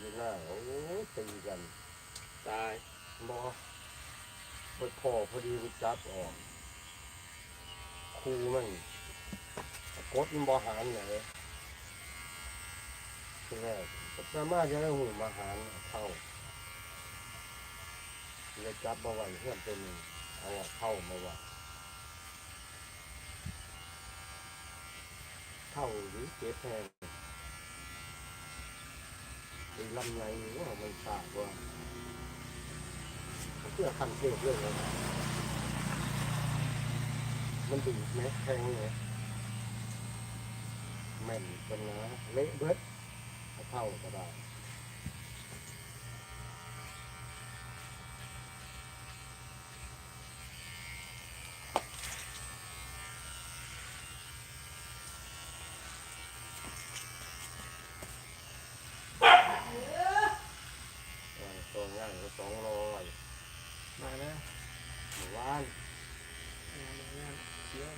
อยู่หน้าโอ้ยตีกันตายบอพอพอพอดีไปจับออกครูมันกดมันบอหารไหนทีแรกสามารถจะได้หูมาหารเข้าเลยจับมาไว้เพื่อนเป็นเอาเข้ามาไว้เข้าหรือเจ็บแทง ไอ้ลำไรว่ามันขาดว่าเพื่อคันเทศเรื่องอะไรมันดีไหมแทงไงแม่นกันนะเละเบิดเท่าก็ได้อ่าตัวง่ายก็ส องร้อยมาแล้วหมู่บ้านงานงานเสียง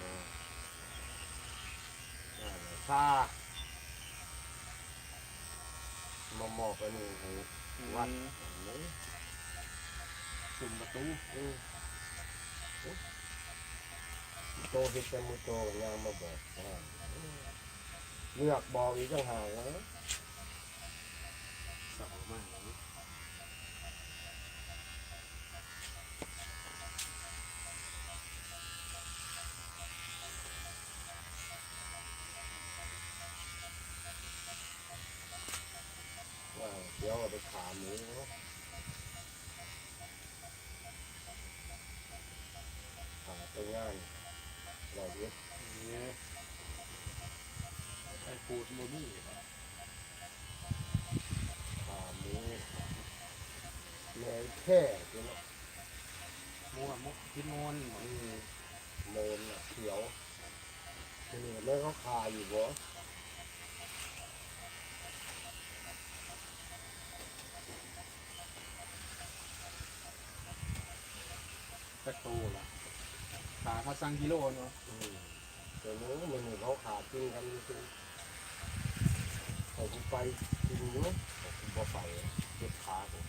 มาอ่าชามาหมอบอันนี้ให้วัวันนนี้สุ่มประตูอืมโตเห็ดแต่มือโตกับยางมาบอกอ่าเลือกบอกอีกต่างหากนะเสามาว่ ขาหมูเนาะขาไปง่ายเราเย็ดเนี่ยไอ้ปูดโมมี่ขาหมูแม่แค่เนาะมัวมุกพิมนอืมโมนอะเขียวนี้แม่เขาคาอยู่บ่ประตูล่ะขาเขาสั่งกิโลเนาะอืมแต่เนื้อมันนี่เขาขาจริงกันจริงเขากูไปจริงเนาะผมบ่ไปเจ็บขาผม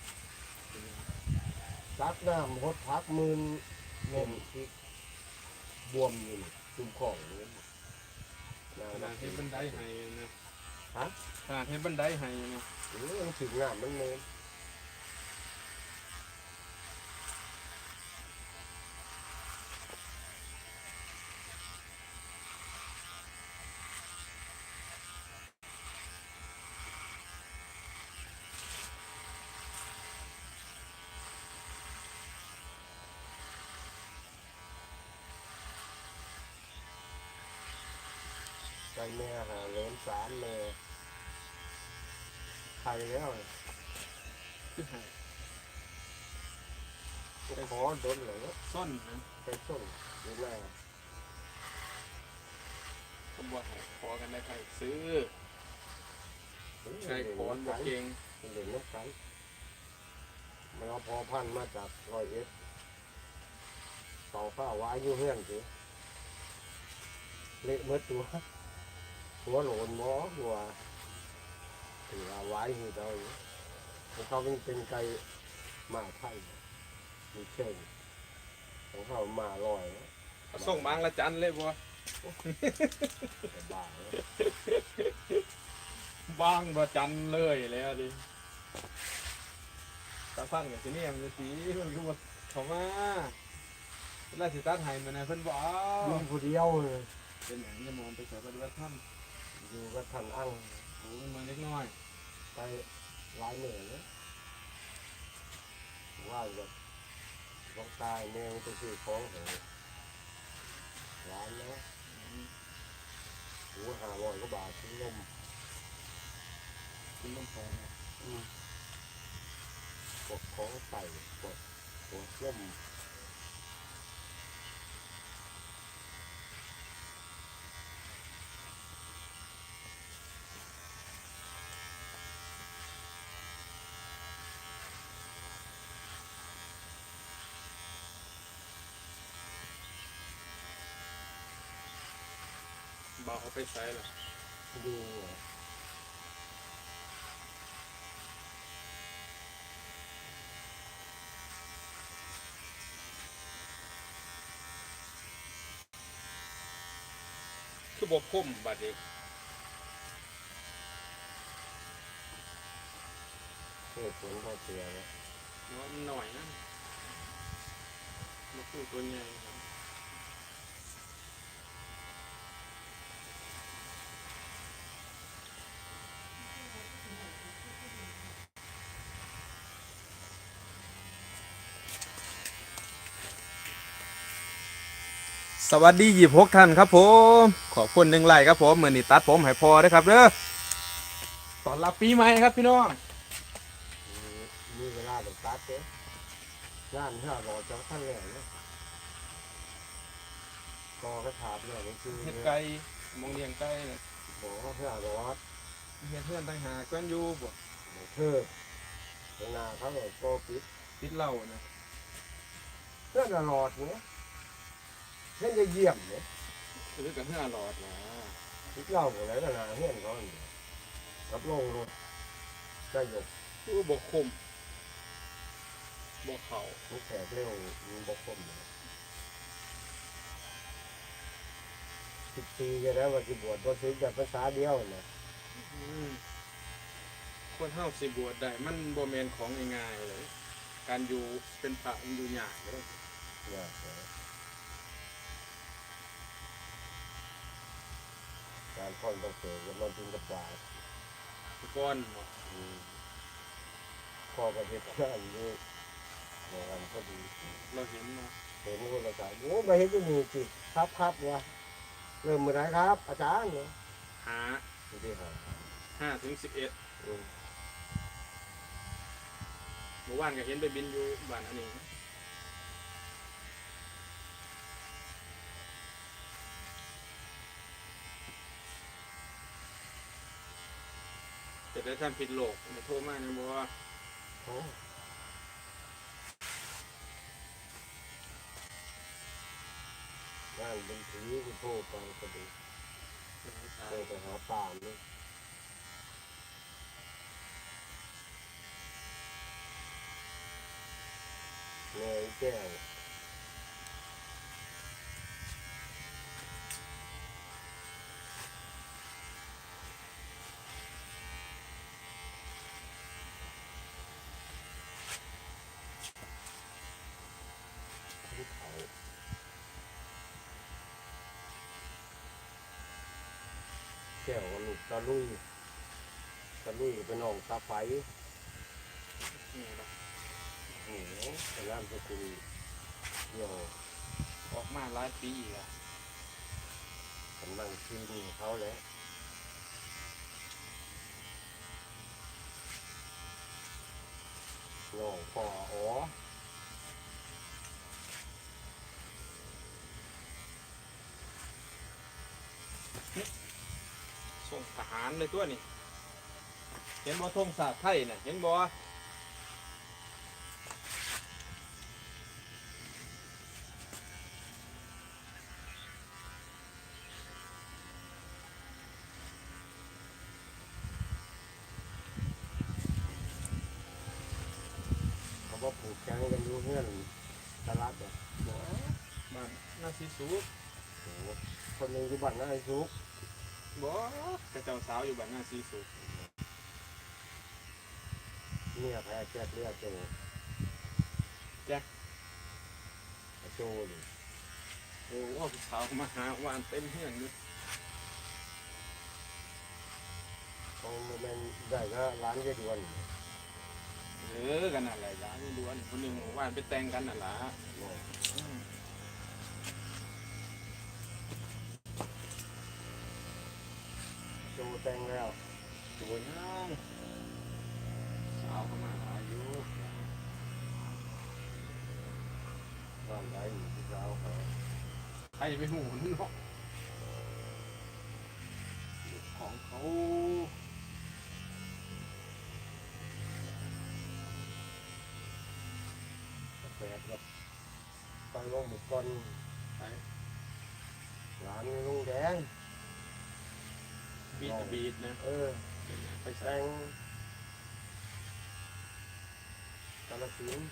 ซักน้ำหดพักมืนเงินที่บวมอยู่นี่จุ่มของนี่นาขนาดให้บันไดให้นะฮะขนาดให้บันไดให้นะหรือมันถึงน้ำมันเนิน ใจแม่หาเหลินสามแม่ใครแล้วเนี่ยคือให้ก็ขอโดนเหลือซ่อนนะไปส่งดูแลเขาบอกให้ขอกันได้ใครซื้อใช้ขอนบอกเก่งเด่นนกกันมันเอาพอพันธุ์มาจากรอยเอ็ดต่อฟ้าไว้อยู่เฮือนสิเละเมื่อตัว หัวโหลนหมอหัวถือว่าไว้อยู่เดาอยู่ของเขาเป็นเป็นไก่หมาไทยมีเชิงของเขามาลอยนะเอาส่งบางละจันเลยบ่แต่บ้าแล้วบางละจันเลยแล้วดิตาฟังอย่างที่นี่มันจะสีมันก็บ่เข้ามาเวลาสิตัดให้มันนะเพิ่นบ่เอาอยู่ผู้เดียวเลย เป็นอย่างนี้มองไปใส่ปฏิบัติธรรม อยู่กับท่านอังโอ้มันมาเล็กน้อยไปหลายเหนื่อยเลยว่าแบบต้องตายแมวไปซื้อของเหรอร้านนะหูห้าร้อยกว่าบาทซื้อนมคุณต้องพอกดของใส่กดกดร่มาเขาไปใช้หรอดูคือบวพุ่มบาดเด็กเกิดผลข้เสียเนาะหน่อยนะมาพูดตัวใหญ่ สวัสดียี่พกท่านครับผม ขอบคุณหนึ่งไลค์ครับผมเหมือนนี่ตัดผมให้พอเด้อครับเด้อตอนรับปีใหม่ครับพี่น้องมีมีเวลาต้องตัดเด้งานห้ารอจะขั้นแรกเนี่ยกอกระถาบเนี่ยมันคือเฮ็ดไก่มองเลี้ยงไก่เนี่ยบอกว่าห้ารอดเฮ็ดเพื่อนต่างหากแกวนอยู่บ่เธอเวลาเขาเลยโกปิดติดเหล้านะเพื่อนรอดเนี่ย เพื่อนจะเยี่ยมเนี่ยซื้อกับเฮือหลอดนะคิดเล่าหมดแล้วนะเฮียนเขาเนี่ยรับลงรถได้ยกคือบ่คุ้มบ่เข้ามีแขกเร็วมีบกคมเลยสิบปีจะได้ว่าสิบวชก็ซื้อจากภาษาเดียวนะอืมคนเฮาสิบวชได้ มันบ่แม่นของง่ายๆเลย การอยู่เป็นพระมันอยู่ยากเด้อเนี่ยการพ่อนต้องเกิดกับนอนจินกับปลาก้อนเนาะอืมพ่อก็เป็นเพื่อนนี่เนี่ยกันพอดีเราเห็นเนาะเห็นคนละสายโอ้มาเห็นที่นี่จิครับครับวะเริ่มเมื่อไหรครับ อาจารย์เนี่ยหาดูดิครับห้าถึงสิบเอ็ดอืม เมื่อวานก็เห็นไปบินอยู่บ้านอันนี้จะ ได้ทำผิดโลกมาโทรมาเนี่ยบอกว่าโอ้งานเป็นผีกูโทรไปก็ดีโทรไปหาป่ามนี่เงยแก้ว ภูเขา แก้วลูกตะลุยตะลุยเป็นน้องตาไฟนี่ล่ะโอ้โหพยายามจะคุยเดี่ยวออกมาหลายปีแล้วกำลังซีนเขาแล้วน้องปออ๋อ ส่งท หารเลยตัวนี่เห็นบ่ธงศาสตร์ไทยน่ะเห็นบ่เขาบอกผูกแขนกันอยู่เพื่อนตลาดเนี่ยบ้านนาซีสูบโอ้โหคนหนึ่งอยู่บ้านนั่นไอ้ซุก บ่กระเจ้าสาวอยู่บ้านนาซีสูบเนี่ยแพ้แจ๊กเรียกโจแจ็คไอ้โจนี่โอ้ว่าผู้สาวมาหาวานเต็มเฮือนอยู่เขาแม่นได้ก็ร้านเยดวนเออกันนั่นแหละจ้านี่ล้วนคนหนึงว่านไปแต่งกันน่ะล่ะเนี่ย อืม โจ แต่งแล้วสวยงามสาวเข้ามาหายู่บ้านไหนอยู่ที่เจ้าเขาใครไปหูเนาะของเขาแปดแบบไปลงหมึกก่อนไปร้านลุงแดง บีดอะบีดนะเออไปแต่ใส่งกาลสินธุ์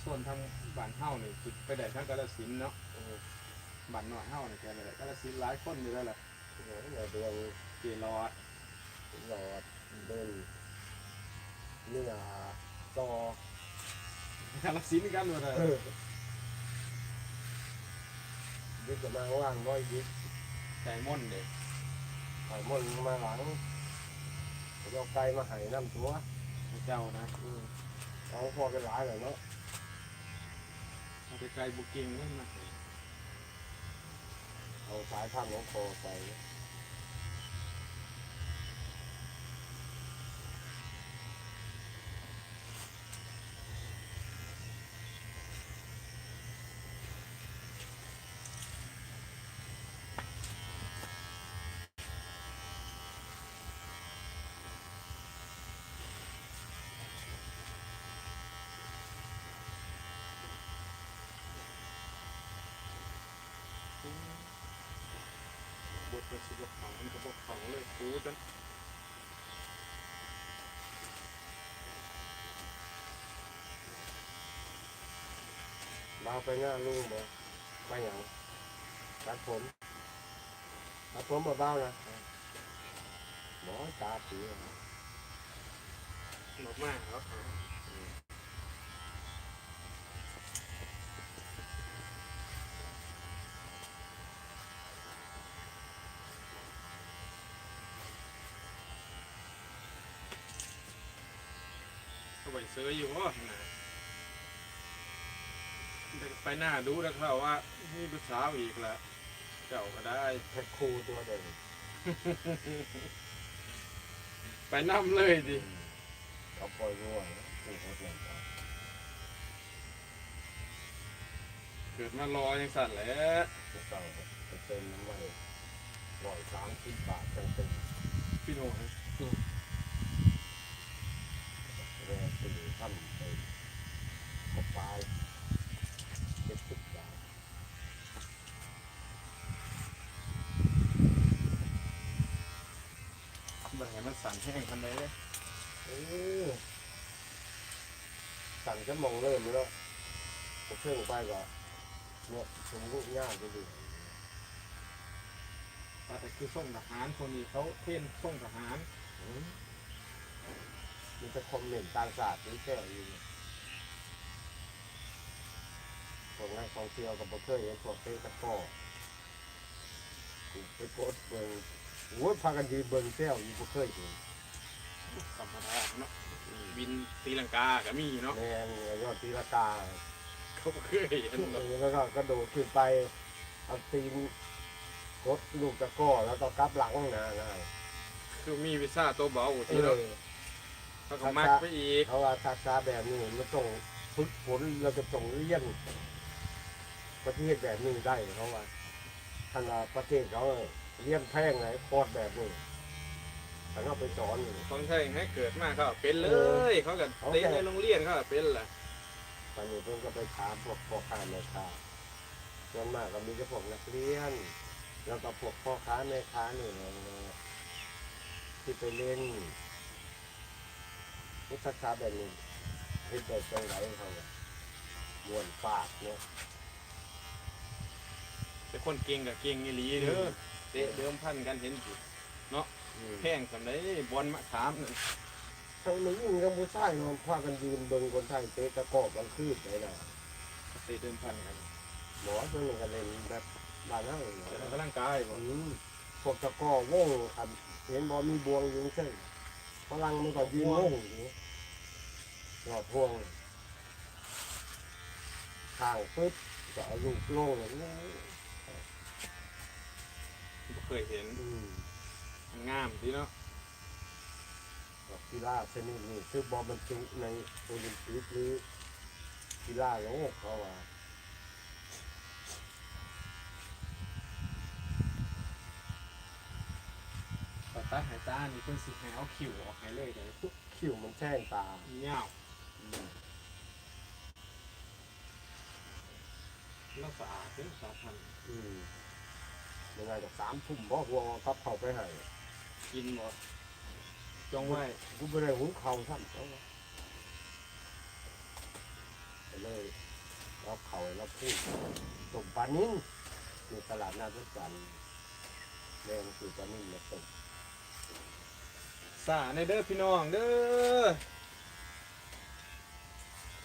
โซส่วนทางบ้านเฮานี่สิไปได้ทางกาฬสินธุ์เนาะเออบ้านนอกเฮานี่แกไปได้กาฬสินธุ์หลายคนอยู่แล้วล่ะเดี๋ยวเดี๋ยวเดือนเกลอดหลอดเดินเนื้อต่อกาฬสินธุ์กันว่าแต่เออยึ ดกับมาว่างร้อยยึดใจม่อนเด้หอยมนมาหลังเอาไก่มาใหายน้ำตัวพระเจ้านะอืมเอาพอกันหลายเลยเนาะเอาไปไกลบุกเก่งนั่นนะเอาสายพันธุ์ของคอไป สิบเขามันก็บอกเขาเลยปูจนเราไปหน้าลุงบ่ไปหยังตัดผมตัดผมเบาๆนะหมอตาสีหนกมากครับ ไปซื้ออยู่ว่านะไปหน้าดูแล้วเขาว่านี่ลูกสาวอีกละเจ้าก็ได้แค่ครูตัวเดิมไปนั่มเลยดิเอาปล่อยรั่วนะครูเขาเนี่ยเกิดมารอยังสั่นแหล้วพวกเราไปเต็มน้ำไว้ร้อยสามสิบบาทจังเต็มพี่โน่ฮะ แรกสี่ ท่านไปกบปลายเจ็ดสิบบาทบันไงมันสั่นแห้งทันใดเลยเออสั่งจะมองเริ่มแล้วผมเชื่อไปก่อนเนี่ยผมลูกง่ายไปดิแต่คือส่งทหารคนนี้เขาเท่นส่งทหาร มมันจะคอมเมนต์ต่างศาสตร์นี่แค่อยู่เนี่ยผมนั่งท่องเที่ยวกับผมเคยเห็นพวกเต้ตะกร้อไปโพสต์เบิ่งโอ้ยพากันยืนเบิ่งแซวอยู่บ่เคยเห็นธรรมดาเนาะบินตีลังกาก็มีเนาะแมงยอดตีลากาเขาบ่เคยเห็นเนาะแล้วก็กระโดดขึ้นไปเอาตีนกดลูกตะกร้อแล้วก็กลับหลังนะนะคือมีวีซ่าตัวเบาเอที่เราอ เขาก็มักไปอีก เขาว่าทักษะแบบนี้มันต้องฝึกฝนแล้วก็ต้องเรียนประเทศแบบนี้ได้เขาว่าท่านว่าประเทศเขาเรียนแพงไงโคตรแบบนี้ท่านเอาไปสอนอยู่ต้องใช่ให้เกิดมาเขาก็เป็นเลย เขาก็เขาเต้นแค่ในโรงเรียนเขาก็เป็นแหละตอนนี้เพิ่งก็ไปถามพวกพ่อค้าแม่ค้าส่วนมากก็มีแต่พวกนักเรียน แล้วก็พวกพ่อค้าแม่ค้านี่แหละที่ไปเล่น นิสคาแบบนี้ให้เกิดจังไรเขาเนี่ยมวนปากเนี่ยแต่คนเก่งกับเก่งอีหลีเด้อเตะเดิมพันกันเห็นสิอืมแพงสำได้บอลมะขามนั่นทั้งนี้ยิงทั้งผู้ชายมันพากันยืนเบิ่งคนไทยเตะตะกร้อบมันคืบเลยนะเตะเดิมพันกันหมอตัวนึงก็เล่นแบบบ้านเฮาเลยแต่นะกำลังกายบ่ อืมพวกตะกร้อวงอันเห็นบอมีบวงอยู่ใช่ พลังมันก็ยืนวงอยู่หลอดพวงข้างปึ๊บก็เอาลูกโล่งอย่างนี้บ่เคยเห็นอืมมันงามดีเนาะกีฬาชนิดนี้คือบอลบรรจุในโอลิมปิกหรือกีฬาโลกเขาว่า ตาตาหายตานี่เพิ่นสิให้เอาคิวออกให้เลยเด้อคิวมันแช่งตาเหี่ยวแล้วสะอาดเด้อสะพันอืมยังไงกับสามทุ่มเพราะหัวกับเขาไปให้กินบ่จงไว้กูไม่ได้หุงเขาวซ้ำเขาว่าก็เลยเราเขาเราพูดตกปลานิ่นมีตลาดนาทุกจันแรงคือปลานิ่นมาตก สาในเด้อพี่น้องเด้อ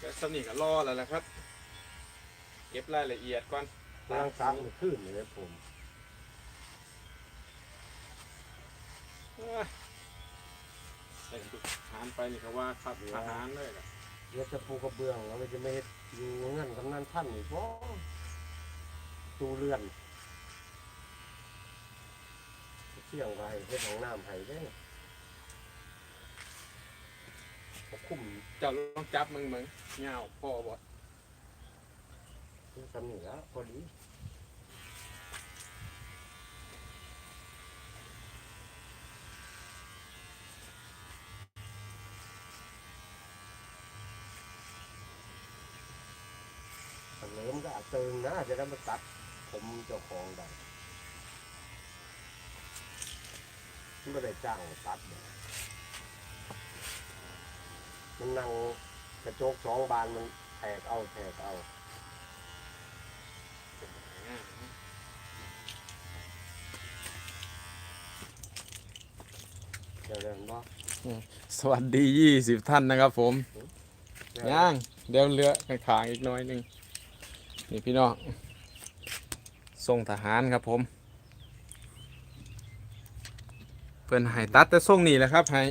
ก็สนิทกับรอแล้วแหละครับ เก็บรายละเอียดก่อนกำลังสร้างขึ้นเลยผมเอ้ยใส่ทุกทหารไปนี่ก็ว่าขับทหารเลยล่ะเดี๋ยวจะปูกระเบื้องแล้วจะไม่เฮ็ดอยู่เงินกำนันท่านอีกเพราะตูเรือนเสี่ยงไว้เฮ็ดของน้ำให้ได้ เขาคุ้มเจ้าลองจับมึงมึงเงาพ่อบ่ที่สำนีแล้วพอดีเหลิมก็เติงนะจะได้มาตัด ผมเจ้าของได้ไม่ได้จ้างตัดเลย มันนั่งกระจกสองบานมันแทกเอาแทกเอา เดี๋ยวเดี๋ยวบ่สวัสดียี่สิบท่านนะครับผมย่างเดี๋ยวเหลือขางๆอีกหน้อยหนึงนี่พี่น้องส่งทหารครับผม เพิ่นให้ตัดแต่ส่งนี่แหละครับให้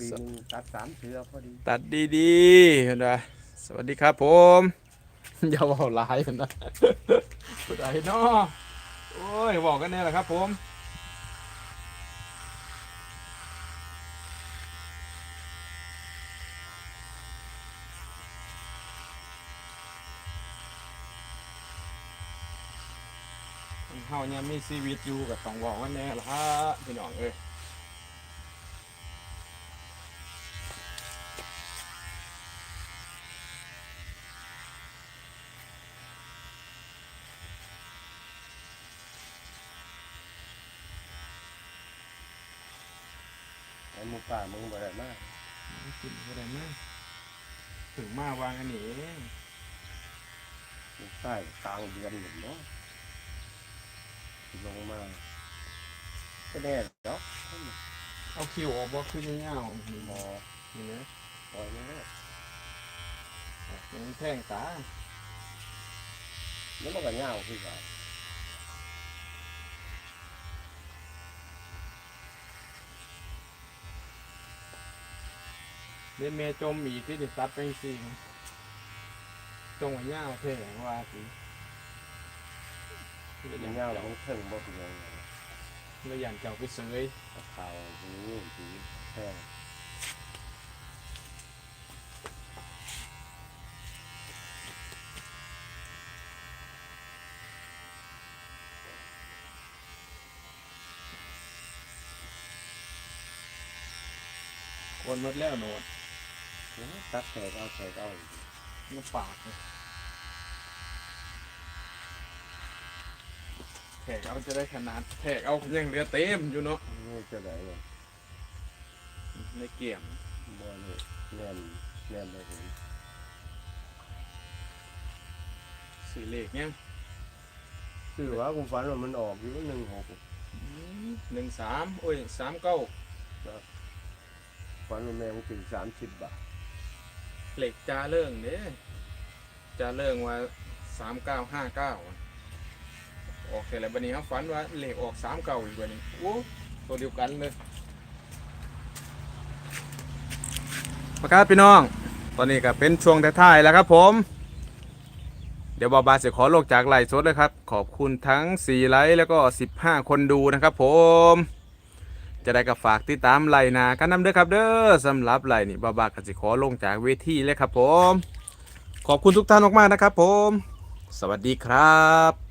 ปีหนึงตัดสามเชือพอดีตัดดีๆเห็นไหมสวัสดีครับผม อย่าบอกหลายเห็นไหมผู้ใดเนาะโอ้ยบอกกันแน่แหละครับผมเฮาเนี่ยมีชีวิตอยู่กับต้องบอกกันแน่ละฮะพี่น้องเอ้ย อ้หมูป่ามึงบ่ได้มากกินอะไรมากถึงมาวางอันนี้เองมึงใต้กลางเดือนหนึ่งเนาะลงมาก็แน่เนาะเอาคิวออกบ่คือเงาๆมนี่อนี่นะปล่อยไม่ได้มันแท่งตาแล้วมันก็เงาคือกัน เล่นเมจมอีกที่ติดซัดไปสิจงไว้เงาแท่งว่าสิมันเงาแล้วมันเพิ่งบ่เป็นยังไงเลยอย่างเจ้าไปเสยขาวหูสีแห้งคนหมดแล้วโนด ตัดแตกเอาแตกเอามันปากแขกเอาจะได้ขนาดแขกเอายังเหลือเต็มอยู่เนาะนี่จะไหนวะในเกี่ยมบ่เลยแน่นแน่นเลยผมสีเหล็กเนี่ยงคือว่าผมฝันว่ามันออกอยู่หนึ่งหกหนึ่งสามโอ้ยสามเก้าฝันว่าแม่มันถึงสามสิบบาท เหล็กจาเรื่องเด้จาเรื่องว่าสามเก้าห้าเก้าออกแต่ละบันนี้ครับฝันว่าเหล็กออกสามเก้าอีกบันนี้โอ้ตัวเดียวกันเลยประกาศพี่น้อง ตอนนี้ก็เป็นช่วงท้ายๆแล้วครับผม เดี๋ยวบอบาจะขอโลงจากไลฟ์สดเลยครับ ขอบคุณทั้ง 4 ไลค์แล้วก็ 15 คนดูนะครับผม จะได้กับฝากติดตามไลน์นากันนำเด้อครับเด้อสำหรับไลน์นี่บาบากสิขอลงจากเวทีเลยครับผม ขอบคุณทุกท่านมากๆนะครับผม สวัสดีครับ